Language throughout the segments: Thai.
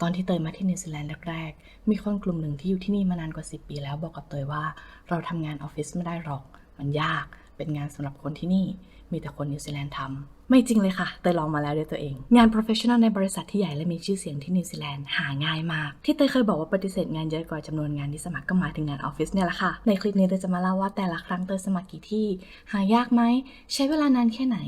ตอนที่เตยมาที่นิวซีแลนด์แรกๆ มีคนกลุ่มหนึ่งที่อยู่ที่นี่มานานกว่า 10 ปีแล้วบอกกับเตยว่า เราทำงานออฟฟิศไม่ได้หรอก มันยาก เป็นงานสำหรับคนที่นี่ มีแต่คนนิวซีแลนด์ทำ ไม่จริงเลยค่ะเตยลองมาแล้วด้วยตัวเอง งาน professional ในบริษัทที่ใหญ่และมีชื่อเสียงที่นิวซีแลนด์หาง่ายมาก ที่เตยเคยบอกว่าปฏิเสธงานเยอะกว่าจำนวนงานที่สมัครก็หมายถึงงานออฟฟิศเนี่ยแหละค่ะ ในคลิปนี้เตยจะมาเล่าว่าแต่ละครั้งเตยสมัครกี่ที่ หายากไหม ใช้เวลานานแค่ไหน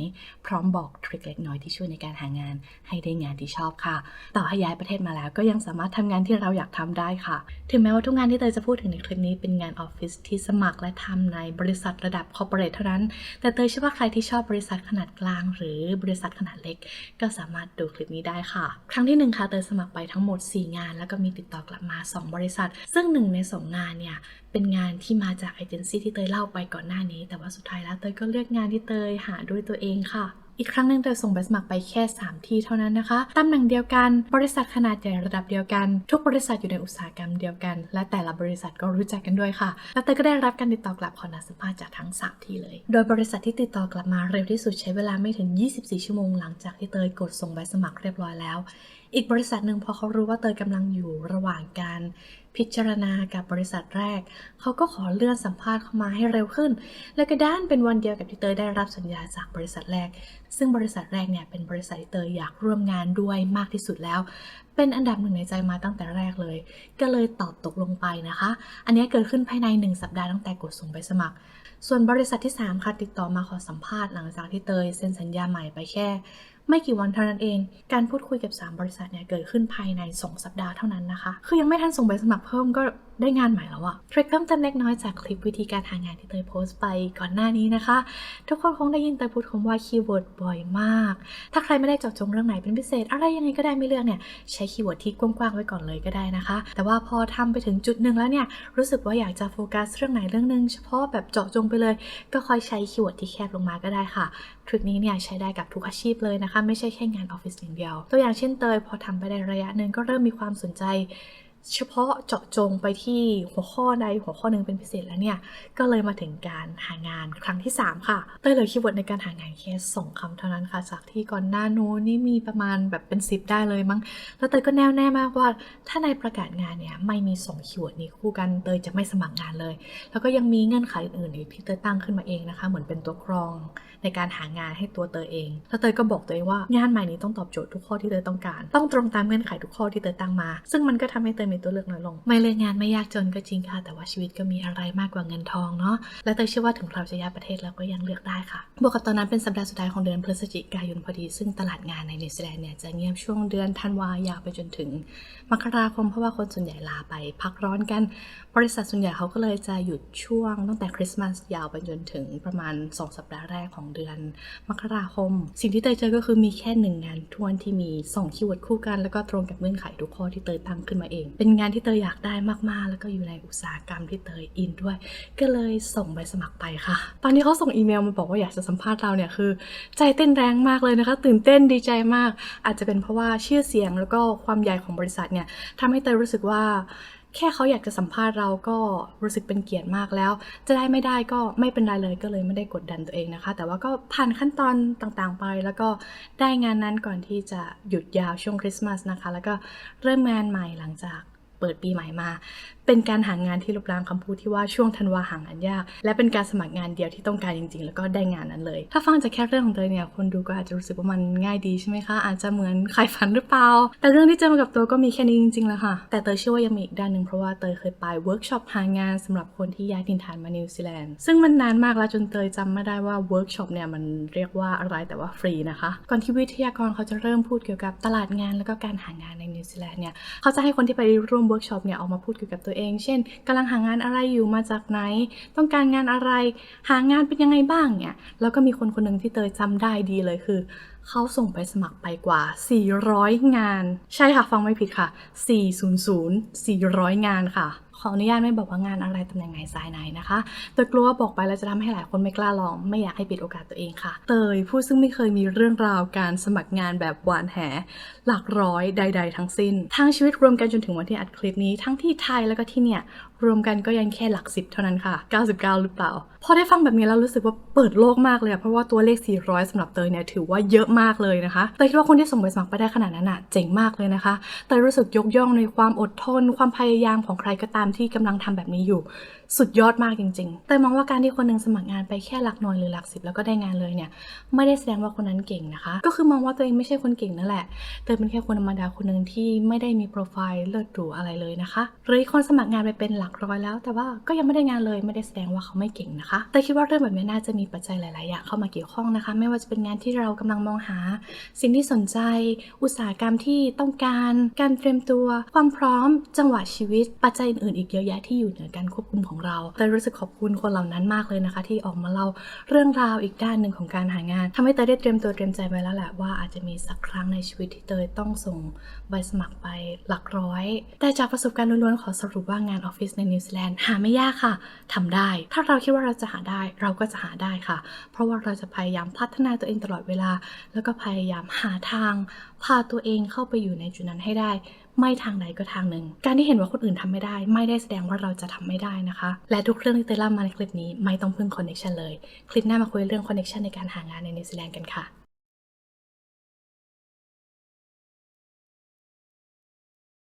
พร้อมบอกทริคเล็กน้อยที่ช่วยในการหางาน ให้ได้งานที่ชอบค่ะ ต่อให้ย้ายประเทศมาแล้วก็ยังสามารถทำงานที่เราอยากทำได้ค่ะ ถึงแม้ว่าทุกงานที่เตยจะพูดถึงในคลิปนี้เป็นงานออฟฟิศที่สมัครและทำในบริษัทระดับคอร์เปอเรทเท่านั้น แต่เตยเชื่อว่าใครที่ชอบบริษัทขนาดกลางหรือบริษัทขนาดเล็ก ก็สามารถดูคลิปนี้ได้ค่ะ ครั้งที่หนึ่งค่ะเตยสมัครไปทั้งหมด 4 งาน แล้วก็มีติดต่อกลับมา 2 บริษัท ซึ่งหนึ่งใน 2 งานเนี่ยเป็นงานที่มาจากเอเจนซี่ที่เตยเล่าไปก่อนหน้านี้ แต่ว่าสุดท้ายแล้วเตยก็เลือกงานที่เตยหาด้วยตัวเองค่ะ อีกครั้งหนึ่งเตยส่งใบสมัครไปแค่ 3 ที่เท่านั้นนะคะตำแหน่งเดียวกันบริษัทขนาดใหญ่ระดับเดียวกัน ทุกบริษัทอยู่ในอุตสาหกรรมเดียวกัน และแต่ละบริษัทก็รู้จักกันด้วยค่ะ และเตยก็ได้รับการติดต่อกลับขอนัดสัมภาษณ์จากทั้ง 3 ที่เลย โดยบริษัทที่ติดต่อกลับมาเร็วที่สุดใช้เวลาไม่ถึง 24 ชั่วโมงหลังจากที่เตยกดส่งใบสมัครเรียบร้อยแล้ว อีกบริษัทหนึ่งพอเขารู้ว่าเตยกำลังอยู่ระหว่างการพิจารณากับบริษัทแรก เขาก็ขอเลื่อนสัมภาษณ์เข้ามาให้เร็วขึ้น และก็ด้านเป็นวันเดียวกับที่เตยได้รับสัญญาจากบริษัทแรก ซึ่งบริษัทแรกเนี่ยเป็นบริษัทที่เตยอยากร่วมงานด้วยมากที่สุดแล้ว เป็นอันดับหนึ่งในใจมาตั้งแต่แรกเลย ก็เลยตอบตกลงไปนะคะ อันนี้เกิดขึ้นภายใน 1 สัปดาห์ตั้งแต่กดส่งใบสมัคร ส่วนบริษัทที่ 3 ค่ะติดต่อมาขอสัมภาษณ์หลังจากที่เตยเซ็นสัญญาใหม่ไปแค่ ไม่กี่วันเท่านั้นเอง การพูดคุยกับ 3 บริษัทเนี่ยเกิดขึ้นภายใน 2 สัปดาห์เท่านั้นนะคะ คือยังไม่ทันส่งใบสมัครเพิ่มก็ได้งานใหม่แล้วอะทริคเพิ่มเติมเล็กน้อยจากคลิปวิธีการหางานที่เตยโพสต์ไปก่อนหน้านี้นะคะ ทุกคนคงได้ยินเตยพูดคำว่าคีย์เวิร์ดบ่อยมาก ถ้าใครไม่ได้เจาะจงเรื่องไหนเป็นพิเศษ อะไรยังไงก็ได้ไม่เลือกเนี่ยใช้คีย์เวิร์ดที่กว้างๆไว้ก่อนเลยก็ได้นะคะ แต่ว่าพอทำไปถึงจุดหนึ่งแล้วเนี่ยรู้สึกว่าอยากจะโฟกัสเรื่องไหนเรื่องหนึงเฉพาะแบบเจาะจงไปเลย ก็ค่อยใช้คีย์เวิร์ดที่แคบลงมาก็ได้ค่ะทริคนี้เนี่ยใช้ได้กับทุกอาชีพเลยนะคะไม่ใช่แค่งานออฟฟิศอย่างเดียว ตัวอย่างเช่นเตยพอทำไปได้ระยะหนึ่งก็เริ่มมีความสนใจ เฉพาะเจาะจงไปที่หัวข้อใดหัวข้อหนึ่งเป็นพิเศษแล้วเนี่ย ก็เลยมาถึงการหางานครั้งที่ 3 ค่ะเต้ยเลือคีย์เวิร์ดในการหางานแค่สองคำเท่านั้นค่ะ จากที่ก่อนหน้านู้นนี่มีประมาณแบบเป็น 10 ได้เลยมั้ง แล้วเตยก็แน่วแน่มากว่า ถ้าในประกาศงานเนี่ยไม่มีสองคีย์เวิร์ดนี้คู่กันเตยจะไม่สมัครงานเลย แล้วก็ยังมีเงื่อนไขอื่นๆอีกที่เตยตั้งขึ้นมาเองนะคะ เหมือนเป็นตัวกรองในการหางานให้ตัวเตยเอง แล้วเตยก็บอกตัวเองว่างานใหม่นี้ต้องตอบโจทย์ทุกข้อที่เตยต้องการ ต้องตรงตามเงื่อนไขทุกข้อที่เตยตั้งมา ซึ่งมันก็ทำให้เตยมีตัวเลือกน้อยลง ไม่เลยงานไม่ยากจนก็จริงค่ะ แต่ว่าชีวิตก็มีอะไรมากกว่าเงินทองเนาะ และเตยเชื่อว่าถึงเราจะย้ายประเทศเราก็ยังเลือกได้ค่ะ บวกกับตอนนั้นเป็นสัปดาห์สุดท้ายของเดือนพฤศจิกายนพอดี ซึ่งตลาดงานในนิวซีแลนด์เนี่ยจะเงียบช่วงเดือนธันวายาวไปจนถึงมกราคมเพราะว่าคนส่วนใหญ่ลาไปพักร้อนกัน บริษัทส่วนใหญ่เขาก็เลยจะหยุดช่วงตั้งแต่คริสต์มาสยาวไปจนถึงประมาณ 2 สัปดาห์แรกของเดือน มกราคม สิ่งที่เตยเจอก็คือมีแค่หนึ่งงานทวนที่มี2คีย์เวิร์ดคู่กันแล้วก็ตรงกับเงื่อนไขทุกข้อที่เตยตั้งขึ้นมาเองเป็นงานที่เตยอยากได้มากๆ แล้วก็อยู่ในอุตสาหกรรมที่เตยอินด้วย ก็เลยส่งใบสมัครไปค่ะ ตอนนี้เขาส่งอีเมลมาบอกว่าอยากจะสัมภาษณ์เราเนี่ยคือ ใจเต้นแรงมากเลยนะคะ ตื่นเต้นดีใจมาก อาจจะเป็นเพราะว่าชื่อเสียงแล้วก็ความใหญ่ของบริษัทเนี่ยทำให้เตยรู้สึกว่าแค่เขาอยากจะสัมภาษณ์เราก็รู้สึกเป็นเกียรติมากแล้ว จะได้ไม่ได้ก็ไม่เป็นไรเลยก็เลยไม่ได้กดดันตัวเองนะคะ แต่ว่าก็ผ่านขั้นตอนต่างๆไป แล้วก็ได้งานนั้นก่อนที่จะหยุดยาวช่วงคริสต์มาสนะคะ แล้วก็เริ่มงานใหม่หลังจาก เปิดปีใหม่มา เป็นการหางานที่ลบล้างคำพูดที่ว่าช่วงธันวาหางานยาก และเป็นการสมัครงานเดียวที่ต้องการจริง ๆ แล้วก็ได้งานนั้นเลย ถ้าฟังจากแค่เรื่องของเตยเนี่ยคนดูก็อาจจะรู้สึกว่ามันง่ายดีใช่ไหมคะ อาจจะเหมือนใครฝันหรือเปล่า แต่เรื่องที่เจอมากับตัวก็มีแค่นี้จริงๆแล้วค่ะ แต่เตยเชื่อว่ายังมีอีกด้านหนึ่งเพราะว่าเตยเคยไปเวิร์กช็อปหางานสำหรับคนที่ย้ายถิ่นฐานมานิวซีแลนด์ซึ่งมันนานมากแล้วจนเตยจำไม่ได้ว่าเวิร์กช็อปเนี่ยมันเรียกว่าอะไรแต่ว่าฟรีนะคะ ก่อนที่วิทยากรเขาจะเริ่มพูดเกี่ยวกับตลาดงานแล้วก็การหางานในนิวซีแลนด์เนี่ยเขาจะให้คนที่ไปร่วมเวิร์กช็อปเนี่ยออกมาพูดเกี่ยวกับตัวเอง เช่นกำลังหางานอะไรอยู่มาจากไหน ต้องการงานอะไร หางานเป็นยังไงบ้างเนี่ย แล้วก็มีคนคนหนึ่งที่เตยจำได้ดีเลยคือ เขาส่งไปสมัครไปกว่า 400 งาน ใช่ค่ะ ฟังไม่ผิดค่ะ 400 400 งานค่ะ ขออนุญาตไม่บอกว่างานอะไรตำแหน่งไหนสายไหนนะคะเตยกลัวว่าบอกไปแล้วจะทำให้หลายคนไม่กล้าลอง ไม่อยากให้ปิดโอกาสตัวเองค่ะ เตยผู้ซึ่งไม่เคยมีเรื่องราวการสมัครงานแบบหวานแห หลักร้อยใด ๆ ทั้งสิ้น ทั้งชีวิตรวมกันจนถึงวันที่อัดคลิปนี้ทั้งที่ไทยแล้วก็ที่เนี่ย รวมกันก็ยังแค่หลักสิบเท่านั้นค่ะ 99 หรือเปล่า พอได้ฟังแบบนี้แล้วรู้สึกว่าเปิดโลกมากเลยเพราะว่าตัวเลข 400สำหรับเตยเนี่ยถือว่าเยอะมากเลยนะคะเตยคิดว่าคนที่ส่งใบสมัครไปได้ขนาดนั้นอะเจ๋งมากเลยนะคะเตยรู้สึกยกย่องในความอดทน ความพยายามของใครก็ตามที่กำลังทำแบบนี้อยู่ สุดยอดมากจริงๆ แต่มองว่าการที่คนหนึ่งสมัครงานไปแค่หลักหน่วยหรือหลักสิบแล้วก็ได้งานเลยเนี่ย ไม่ได้แสดงว่าคนนั้นเก่งนะคะ ก็คือมองว่าตัวเองไม่ใช่คนเก่งนั่นแหละเตยเป็นแค่คนธรรมดาคนหนึ่งที่ไม่ได้มีโปรไฟล์เลิศหรูอะไรเลยนะคะหรือคนสมัครงานไปเป็นหลักร้อยแล้ว แต่ว่าก็ยังไม่ได้งานเลยไม่ได้แสดงว่าเขาไม่เก่งนะคะ แต่คิดว่าเรื่องแบบนี้น่าจะมีปัจจัยหลายๆอย่างเข้ามาเกี่ยวข้องนะคะ ไม่ว่าจะเป็นงานที่เรากำลังมองหา สิ่งที่สนใจ อุตสาหกรรมที่ต้องการ การเตรียมตัว ความพร้อม จังหวะชีวิต ปัจจัยอื่นๆอีกเยอะแยะที่อยู่เหนือการควบคุมของเราแต่รู้สึกขอบคุณคนเหล่านั้นมากเลยนะคะ ที่ออกมาเล่าเรื่องราวอีกด้านหนึ่งของการหางานทำให้เตยได้เตรียมตัวเตรียมใจไว้แล้วแหละว่าอาจจะมีสักครั้งในชีวิตที่เตยต้องส่งใบสมัครไปหลักร้อย แต่จากประสบการณ์ล้วนๆขอสรุปว่างานออฟฟิศในนิวซีแลนด์หาไม่ยากค่ะทำได้ ถ้าเราคิดว่าเราจะหาได้เราก็จะหาได้ค่ะ เพราะว่าเราจะพยายามพัฒนาตัวเองตลอดเวลา แล้วก็พยายามหาทางพาตัวเองเข้าไปอยู่ในจุดนั้นให้ได้ไม่ทางใดก็ทางหนึ่ง การที่เห็นว่าคนอื่นทำไม่ได้ ไม่ได้แสดงว่าเราจะทำไม่ได้นะคะ และทุกเรื่องที่เตยเล่ามาในคลิปนี้ไม่ต้องพึ่งคอนเนคชันเลย คลิปหน้ามาคุยเรื่องคอนเนคชันในการหางานในนิวซีแลนด์กันค่ะ